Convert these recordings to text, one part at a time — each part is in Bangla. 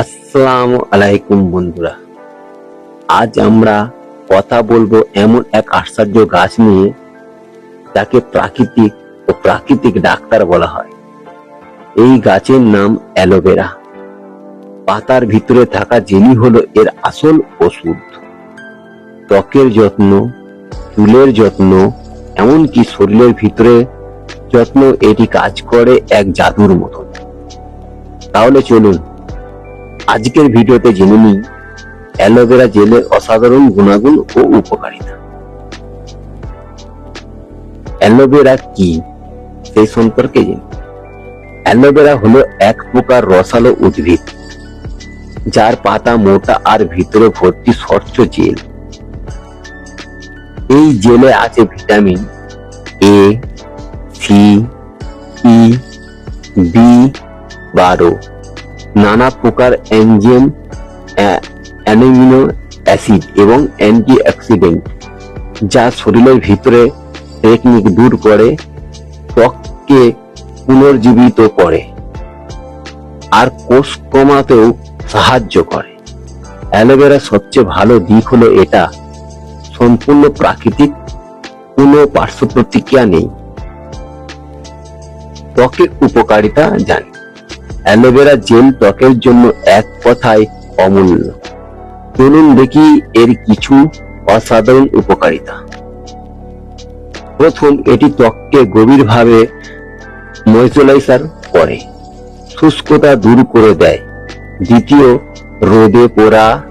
আসসালামু আলাইকুম বন্ধুরা। আজ আমরা কথা বলব এমন এক আশ্চর্য গাছ নিয়ে, যাকে প্রাকৃতিক ও প্রাকৃতিক ডাক্তার বলা হয়। এই গাছের নাম অ্যালোভেরা। পাতার ভিতরে থাকা জেলি হলো এর আসল ওষুধ। ত্বকের যত্ন, চুলের যত্ন, এমনকি শরীরের ভিতরে যত্ন এটি কাজ করে এক জাদুর মতন। তাহলে চলুন আজকের ভিডিওতে জেনে নিই, অ্যালোভেরা জেলের অসাধারণ গুণাগুণ ও উপকারিতা। অ্যালোভেরা কি, সেই সম্পর্কে জেনে অ্যালোভেরা হলো এক প্রকার রসালো উদ্ভিদ, যার পাতা মোটা আর ভিতরে ভর্তি স্বচ্ছ জেল। এই জেলে আছে vitamin A C E B বারো। নানা প্রকার এনজিএম অ্যামিনো অ্যাসিড এবং অ্যান্টি অক্সিডেন্ট যা শরীরের ভিতরে টেকনিক দূর করে, ত্বককে পুনর্জীবিত করে, আর কোষ কমাতেও সাহায্য করে। অ্যালোভেরা সবচেয়ে ভালো দিক হলো এটা, সম্পূর্ণ প্রাকৃতিক, কোনো পার্শ্ব প্রতিক্রিয়া নেই। ত্বকের উপকারিতা জানি। অ্যালোভেরা জেল ত্বকের জন্য এক কথায় অমূল্য। চলুন দেখি এর কিছু অসাধারণ উপকারিতা। প্রথম, এটি ত্বককে গভীরভাবে ময়শ্চারাইজার করে, শুষ্কতা দূর করে দেয়। দ্বিতীয়, রোদে পোড়া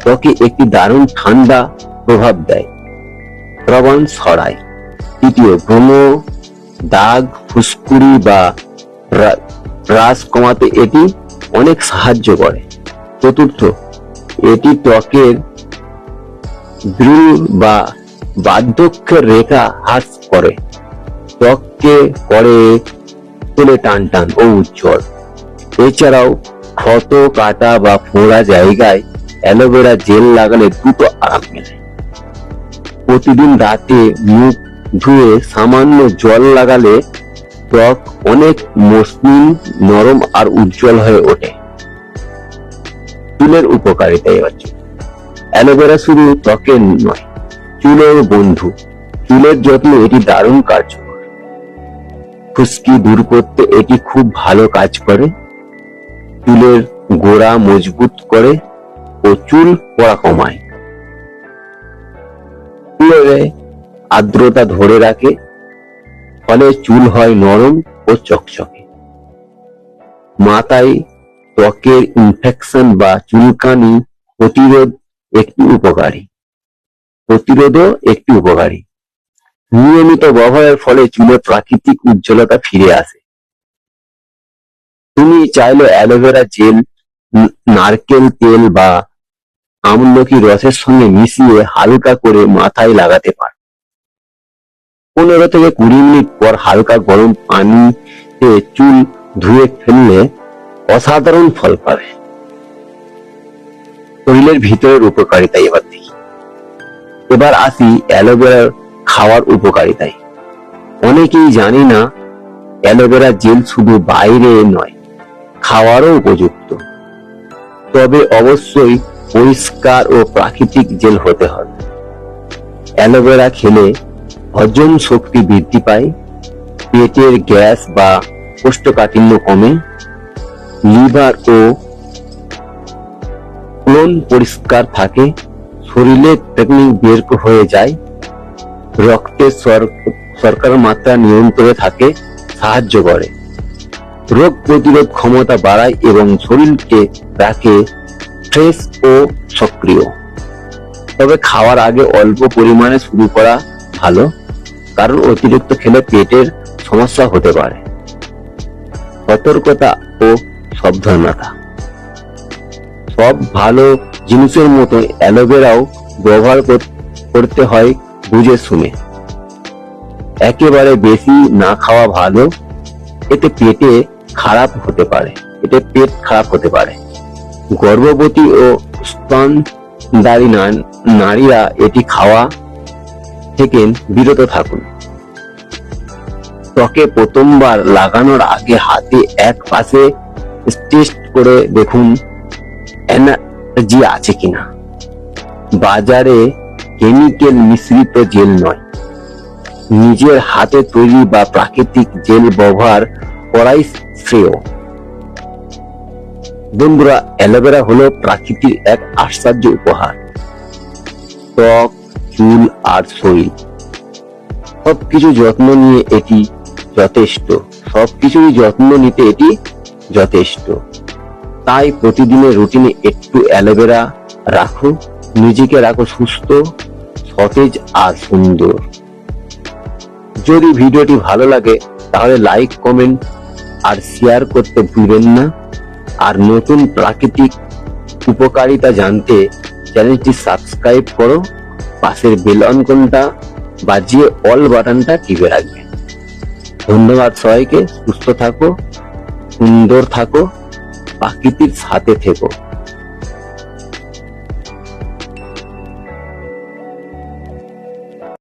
ত্বকে একটি দারুণ ঠান্ডা প্রভাব দেয় প্রবণ ছড়ায়। তৃতীয় ব্রণ দাগ, ফুসকুড়ি বা হ্রাস কমাতে এটি অনেক সাহায্য করে। চতুর্থ, এটি ত্বকের দৃঢ় বা বার্ধক্যের রেখা হ্রাস করে। ত্বককে করে তোলে টান টান ও উজ্জ্বল। এছাড়াও, ক্ষত, কাটা বা ফোড়া জায়গায় অ্যালোভেরা জেল লাগালে দ্রুত আরাম মেলে। প্রতিদিন রাতে মুখ ধুয়ে সামান্য জল লাগালে ত্বক অনেক মসৃণ, নরম আর উজ্জ্বল হয়ে ওঠে। চুলের উপকারিতা এবার। অ্যালোভেরা শুধু ত্বকের নয়, চুলের বন্ধু। চুলের যত্নে এটি দারুণ কার্যকর। খুশকি দূর করতে এটি খুব ভালো কাজ করে। চুলের গোড়া মজবুত করে ও চুল পড়া কমায়। চুলের আর্দ্রতা ধরে রাখে ফলে চুল হয় নরম ও চকচকে। মাথায় ত্বকের ইনফেকশন বা চুলকানি প্রতিরোধ একটি উপকারী। প্রতিরোধও একটি উপকারী। নিয়মিত ব্যবহারের ফলে চুলে প্রাকৃতিক উজ্জ্বলতা ফিরে আসে। তুমি চাইলে অ্যালোভেরা জেল নারকেল তেল বা আমলকি রসের সঙ্গে মিশিয়ে হালকা করে মাথায় লাগাতে পারো। পনেরো থেকে কুড়ি মিনিট পর হালকা গরম পানিতে চুল ধুয়ে ফেললে অসাধারণ ফল পাবে। শরীরের ভিতরের উপকারিতা এবার দেখি। এবার আসি অ্যালোভেরার খাওয়ার উপকারিতায়। অনেকেই জানি না, অ্যালোভেরা জেল শুধু বাইরে নয়, খাওয়ারও উপযুক্ত। তবে অবশ্যই পরিষ্কার ও প্রাকৃতিক জেল হতে হবে। অ্যালোভেরা খেলে হজম শক্তি বৃদ্ধি পায়, পেটের গ্যাস বা কোষ্ঠকাঠিন্য কমে, লিভার ও কোলন পরিষ্কার থাকে, শরীরে টেকনিক বের হয়ে যায় রক্তের সর- শর্করার মাত্রা নিয়ন্ত্রণে থাকে, সাহায্য করে। রোগ প্রতিরোধ ক্ষমতা বাড়ায় এবং শরীরকে রাখে ফ্রেশ ও সক্রিয়। তবে খাওয়ার আগে অল্প পরিমাণে শুরু করা ভালো। কারণ অতিরিক্ত খেলে পেটের সমস্যা হতে পারে। সতর্কতা ও সাবধানতা। সব ভালো জিনিসের মতো অ্যালোভেরাও ব্যবহার করতে হয় বুঝে শুনে। একেবারে বেশি না খাওয়া ভালো, এতে পেটে খারাপ হতে পারে, এতে পেট খারাপ হতে পারে। গর্ভবতী ও স্তনদারী না- নারীরা এটি খাওয়া থেকে বিরত থাকুন। ত্বকে প্রথমবার লাগানোর আগে হাতে এক পাশে টেস্ট করে দেখুন, এনার্জি আছে কিনা। বাজারে কেমিক্যাল মিশ্রিত জেল নয়। নিজের হাতে তৈরি বা প্রাকৃতিক জেল ব্যবহার করাই শ্রেয়। বন্ধুরা, অ্যালোভেরা হলো প্রাকৃতিক এক আশ্চর্য উপহার। ত্বক চুল আর শরীর। সবকিছু যত্ন নিয়ে এটি যথেষ্ট। সবকিছুরই যত্ন নিতে এটি যথেষ্ট। তাই প্রতিদিনের রুটিনে একটু অ্যালোভেরা রাখো, নিজেকে রাখো সুস্থ, সতেজ আর সুন্দর। যদি ভিডিওটি ভালো লাগে, তাহলে লাইক, কমেন্ট আর শেয়ার করতে ভুলবেন না। আর নতুন প্রাকৃতিক উপকারিতা জানতে চ্যানেলটি সাবস্ক্রাইব করো। পাশের বেল অনকনটা বাজিয়ে অল বাটনটা টিপে রাখবে। ধন্যবাদ সবাইকে, সুস্থ থাকো, সুন্দর থাকো প্রাকৃতিক সাথে থেকো।